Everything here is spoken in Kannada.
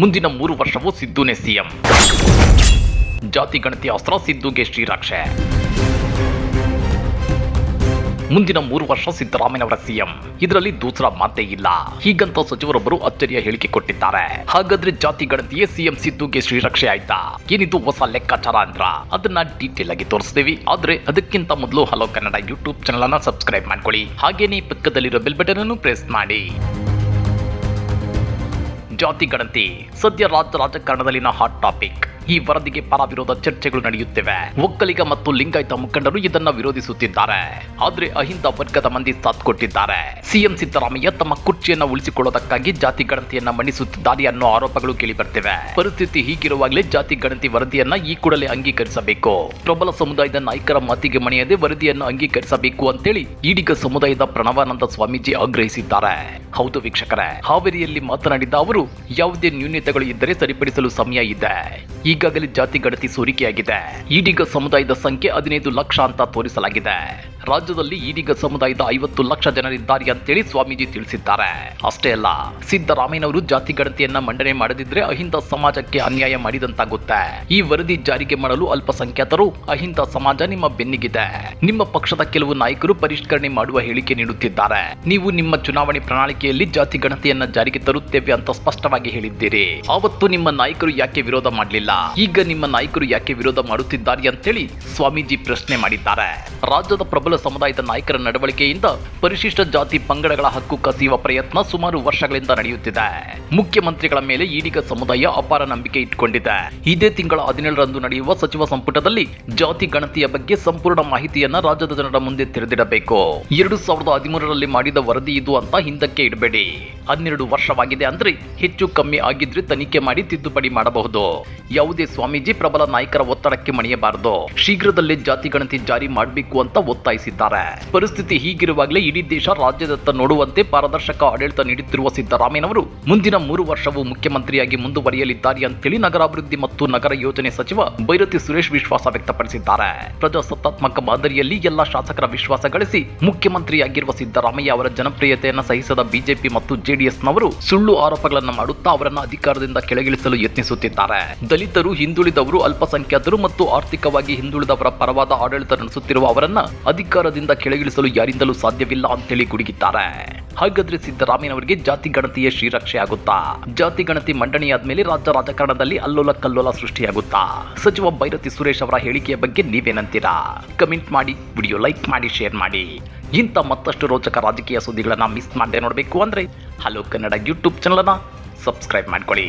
ಮುಂದಿನ ಮೂರು ವರ್ಷವೂ ಸಿದ್ದುನೇ ಸಿಎಂ. ಜಾತಿ ಗಣತಿ ಅಸ್ತ್ರ ಸಿದ್ದುಗೆ ಶ್ರೀರಾಕ್ಷೆ. ಮುಂದಿನ ಮೂರು ವರ್ಷ ಸಿದ್ದರಾಮಯ್ಯನವರ ಸಿಎಂ. ಇದರಲ್ಲಿ ದೂಸರ ಮಾತೇ ಇಲ್ಲ. ಹೀಗಂತ ಸಚಿವರೊಬ್ಬರು ಅಚ್ಚರಿಯ ಹೇಳಿಕೆ ಕೊಟ್ಟಿದ್ದಾರೆ. ಹಾಗಾದ್ರೆ ಜಾತಿ ಗಣತಿಯೇ ಸಿಎಂ ಸಿದ್ದುಗೆ ಶ್ರೀರಕ್ಷೆ ಆಯ್ತಾ? ಏನಿದು ಹೊಸ ಲೆಕ್ಕಾಚಾರ ಅಂದ್ರ? ಅದನ್ನ ಡೀಟೇಲ್ ಆಗಿ ತೋರಿಸ್ತೀವಿ. ಆದ್ರೆ ಅದಕ್ಕಿಂತ ಮೊದಲು ಹಲೋ ಕನ್ನಡ ಯೂಟ್ಯೂಬ್ ಚಾನಲ್ ಅನ್ನ ಸಬ್ಸ್ಕ್ರೈಬ್ ಮಾಡ್ಕೊಳ್ಳಿ. ಹಾಗೇನೇ ಪಕ್ಕದಲ್ಲಿರೋ ಬೆಲ್ ಬಟನ್ ಅನ್ನು ಪ್ರೆಸ್ ಮಾಡಿ. ಜಾತಿ ಗಣತಿ ಸದ್ಯ ರಾಜ್ಯ ರಾಜಕಾರಣದಲ್ಲಿನ ಹಾಟ್ ಟಾಪಿಕ್ ಈ ವರದಿಗೆ ಪರ ವಿರೋಧ ಚರ್ಚೆಗಳು ನಡೆಯುತ್ತಿವೆ. ಒಕ್ಕಲಿಗ ಮತ್ತು ಲಿಂಗಾಯತ ಮುಖಂಡರು ಇದನ್ನ ವಿರೋಧಿಸುತ್ತಿದ್ದಾರೆ. ಆದ್ರೆ ಅಹಿಂದ ವರ್ಗದ ಮಂದಿ ಸಾಥ್ ಕೊಟ್ಟಿದ್ದಾರೆ ಸಿಎಂ ಸಿದ್ದರಾಮಯ್ಯ ತಮ್ಮ ಕುರ್ಚಿಯನ್ನ ಉಳಿಸಿಕೊಳ್ಳೋದಕ್ಕಾಗಿ ಜಾತಿ ಗಣತಿಯನ್ನ ಮಂಡಿಸುತ್ತಿದ್ದಾರೆ ಅನ್ನೋ ಆರೋಪಗಳು ಕೇಳಿಬರ್ತಿವೆ. ಪರಿಸ್ಥಿತಿ ಹೀಗಿರುವಾಗಲೇ ಜಾತಿ ಗಣತಿ ವರದಿಯನ್ನ ಈ ಕೂಡಲೇ ಅಂಗೀಕರಿಸಬೇಕು. ಪ್ರಬಲ ಸಮುದಾಯದ ನಾಯಕರ ಮಾತಿಗೆ ಮಣಿಯದೆ ವರದಿಯನ್ನು ಅಂಗೀಕರಿಸಬೇಕು ಅಂತೇಳಿ ಈಡಿಗ ಸಮುದಾಯದ ಪ್ರಣವಾನಂದ ಸ್ವಾಮೀಜಿ ಆಗ್ರಹಿಸಿದ್ದಾರೆ. ಹೌದು ವೀಕ್ಷಕರೇ, ಹಾವೇರಿಯಲ್ಲಿ ಮಾತನಾಡಿದ ಅವರು, ಯಾವುದೇ ನ್ಯೂನ್ಯತೆಗಳು ಇದ್ದರೆ ಸರಿಪಡಿಸಲು ಸಮಯ ಇದೆ. ಈಗಾಗಲೇ ಜಾತಿ ಗಣತಿ ಸೋರಿಕೆಯಾಗಿದೆ. ಈಡಿಗ ಸಮುದಾಯದ ಸಂಖ್ಯೆ ಹದಿನೈದು ಲಕ್ಷ ಅಂತ ತೋರಿಸಲಾಗಿದೆ. ರಾಜ್ಯದಲ್ಲಿ ಈಡಿಗ ಸಮುದಾಯದ ಐವತ್ತು ಲಕ್ಷ ಜನರಿದ್ದಾರೆ ಅಂತೇಳಿ ಸ್ವಾಮೀಜಿ ತಿಳಿಸಿದ್ದಾರೆ. ಅಷ್ಟೇ ಅಲ್ಲ ಸಿದ್ದರಾಮಯ್ಯನವರು ಜಾತಿ ಗಣತಿಯನ್ನ ಮಂಡನೆ ಮಾಡದಿದ್ರೆ ಅಹಿಂದ ಸಮಾಜಕ್ಕೆ ಅನ್ಯಾಯ ಮಾಡಿದಂತಾಗುತ್ತೆ. ಈ ವರದಿ ಜಾರಿಗೆ ಮಾಡಲು ಅಲ್ಪಸಂಖ್ಯಾತರು, ಅಹಿಂದ ಸಮಾಜ ನಿಮ್ಮ ಬೆನ್ನಿಗಿದೆ. ನಿಮ್ಮ ಪಕ್ಷದ ಕೆಲವು ನಾಯಕರು ಪರಿಷ್ಕರಣೆ ಮಾಡುವ ಹೇಳಿಕೆ ನೀಡುತ್ತಿದ್ದಾರೆ. ನೀವು ನಿಮ್ಮ ಚುನಾವಣೆ ಪ್ರಣಾಳಿಕೆಯಲ್ಲಿ ಜಾತಿ ಗಣತಿಯನ್ನ ಜಾರಿಗೆ ತರುತ್ತೇವೆ ಅಂತ ಸ್ಪಷ್ಟವಾಗಿ ಹೇಳಿದ್ದೀರಿ. ಆವತ್ತು ನಿಮ್ಮ ನಾಯಕರು ಯಾಕೆ ವಿರೋಧ ಮಾಡಲಿಲ್ಲ? ಈಗ ನಿಮ್ಮ ನಾಯಕರು ಯಾಕೆ ವಿರೋಧ ಮಾಡುತ್ತಿದ್ದಾರೆ ಅಂತೇಳಿ ಸ್ವಾಮೀಜಿ ಪ್ರಶ್ನೆ ಮಾಡಿದ್ದಾರೆ. ರಾಜ್ಯದ ಪ್ರಬಲ ಸಮುದಾಯದ ನಾಯಕರ ನಡವಳಿಕೆಯಿಂದ ಪರಿಶಿಷ್ಟ ಜಾತಿ ಪಂಗಡಗಳ ಹಕ್ಕು ಕಸಿಯುವ ಪ್ರಯತ್ನ ಸುಮಾರು ವರ್ಷಗಳಿಂದ ನಡೆಯುತ್ತಿದೆ. ಮುಖ್ಯಮಂತ್ರಿಗಳ ಮೇಲೆ ಈಡಿಗ ಸಮುದಾಯ ಅಪಾರ ನಂಬಿಕೆ ಇಟ್ಕೊಂಡಿದೆ. ಇದೇ ತಿಂಗಳ ಹದಿನೇಳರಂದು ನಡೆಯುವ ಸಚಿವ ಸಂಪುಟದಲ್ಲಿ ಜಾತಿ ಗಣತಿಯ ಬಗ್ಗೆ ಸಂಪೂರ್ಣ ಮಾಹಿತಿಯನ್ನ ರಾಜ್ಯದ ಜನರ ಮುಂದೆ ತೆರೆದಿಡಬೇಕು ಎರಡು ಸಾವಿರದ ಹದಿಮೂರರಲ್ಲಿ ಮಾಡಿದ ವರದಿ ಇದು ಅಂತ ಹಿಂದಕ್ಕೆ ಇಡಬೇಡಿ. ಹನ್ನೆರಡು ವರ್ಷವಾಗಿದೆ ಅಂದ್ರೆ ಹೆಚ್ಚು ಕಮ್ಮಿ ಆಗಿದ್ರೆ ತನಿಖೆ ಮಾಡಿ ತಿದ್ದುಪಡಿ ಮಾಡಬಹುದು. ಯಾವುದೇ ಸ್ವಾಮೀಜಿ ಪ್ರಬಲ ನಾಯಕರ ಒತ್ತಡಕ್ಕೆ ಮಣಿಯಬಾರದು. ಶೀಘ್ರದಲ್ಲೇ ಜಾತಿ ಗಣತಿ ಜಾರಿ ಮಾಡಬೇಕು ಅಂತ ಒತ್ತಾಯಿಸಿದ್ದಾರೆ. ಪರಿಸ್ಥಿತಿ ಹೀಗಿರುವಾಗಲೇ ಇಡೀ ದೇಶ ರಾಜ್ಯದತ್ತ ನೋಡುವಂತೆ ಪಾರದರ್ಶಕ ಆಡಳಿತ ನೀಡುತ್ತಿರುವ ಸಿದ್ದರಾಮಯ್ಯನವರು ಮುಂದಿನ ಮೂರು ವರ್ಷವೂ ಮುಖ್ಯಮಂತ್ರಿಯಾಗಿ ಮುಂದುವರಿಯಲಿದ್ದಾರೆ ಅಂತೇಳಿ ನಗರಾಭಿವೃದ್ಧಿ ಮತ್ತು ನಗರ ಯೋಜನೆ ಸಚಿವ ಬೈರತಿ ಸುರೇಶ್ ವಿಶ್ವಾಸ ವ್ಯಕ್ತಪಡಿಸಿದ್ದಾರೆ. ಪ್ರಜಾಸತ್ತಾತ್ಮಕ ಮಾದರಿಯಲ್ಲಿ ಎಲ್ಲ ಶಾಸಕರ ವಿಶ್ವಾಸ ಗಳಿಸಿ ಮುಖ್ಯಮಂತ್ರಿಯಾಗಿರುವ ಸಿದ್ದರಾಮಯ್ಯ ಅವರ ಜನಪ್ರಿಯತೆಯನ್ನು ಸಹಿಸದ ಬಿಜೆಪಿ ಮತ್ತು ಜೆಡಿಎಸ್ನವರು ಸುಳ್ಳು ಆರೋಪಗಳನ್ನು ಮಾಡುತ್ತಾ ಅವರನ್ನು ಅಧಿಕಾರದಿಂದ ಕೆಳಗಿಳಿಸಲು ಯತ್ನಿಸುತ್ತಿದ್ದಾರೆ. ದಲಿತರು, ಹಿಂದುಳಿದವರು, ಅಲ್ಪಸಂಖ್ಯಾತರು ಮತ್ತು ಆರ್ಥಿಕವಾಗಿ ಹಿಂದುಳಿದವರ ಪರವಾದ ಆಡಳಿತ ನಡೆಸುತ್ತಿರುವ ಅವರನ್ನ ಅಧಿಕಾರದಿಂದ ಕೆಳಗಿಳಿಸಲು ಯಾರಿಂದಲೂ ಸಾಧ್ಯವಿಲ್ಲ ಅಂತೇಳಿ ಗುಡುಗಿದ್ದಾರೆ. ಹಾಗಾದ್ರೆ ಸಿದ್ದರಾಮಯ್ಯನವರಿಗೆ ಜಾತಿ ಗಣತಿಯ ಶ್ರೀರಕ್ಷೆ ಆಗುತ್ತಾ? ಜಾತಿ ಗಣತಿ ಮಂಡನೆಯಾದ್ಮೇಲೆ ರಾಜ್ಯ ರಾಜಕಾರಣದಲ್ಲಿ ಅಲ್ಲೋಲ ಕಲ್ಲೋಲ ಸೃಷ್ಟಿಯಾಗುತ್ತಾ? ಸಚಿವ ಭೈರತಿ ಸುರೇಶ್ ಅವರ ಹೇಳಿಕೆಯ ಬಗ್ಗೆ ನೀವೇನಂತೀರಾ? ಕಮೆಂಟ್ ಮಾಡಿ, ವಿಡಿಯೋ ಲೈಕ್ ಮಾಡಿ, ಶೇರ್ ಮಾಡಿ. ಇಂಥ ಮತ್ತಷ್ಟು ರೋಚಕ ರಾಜಕೀಯ ಸುದ್ದಿಗಳನ್ನ ಮಿಸ್ ಮಾಡದೆ ನೋಡಬೇಕು ಅಂದ್ರೆ ಹಲೋ ಕನ್ನಡ ಯೂಟ್ಯೂಬ್ ಚಾನಲನ್ನ ಸಬ್ಸ್ಕ್ರೈಬ್ ಮಾಡ್ಕೊಳ್ಳಿ.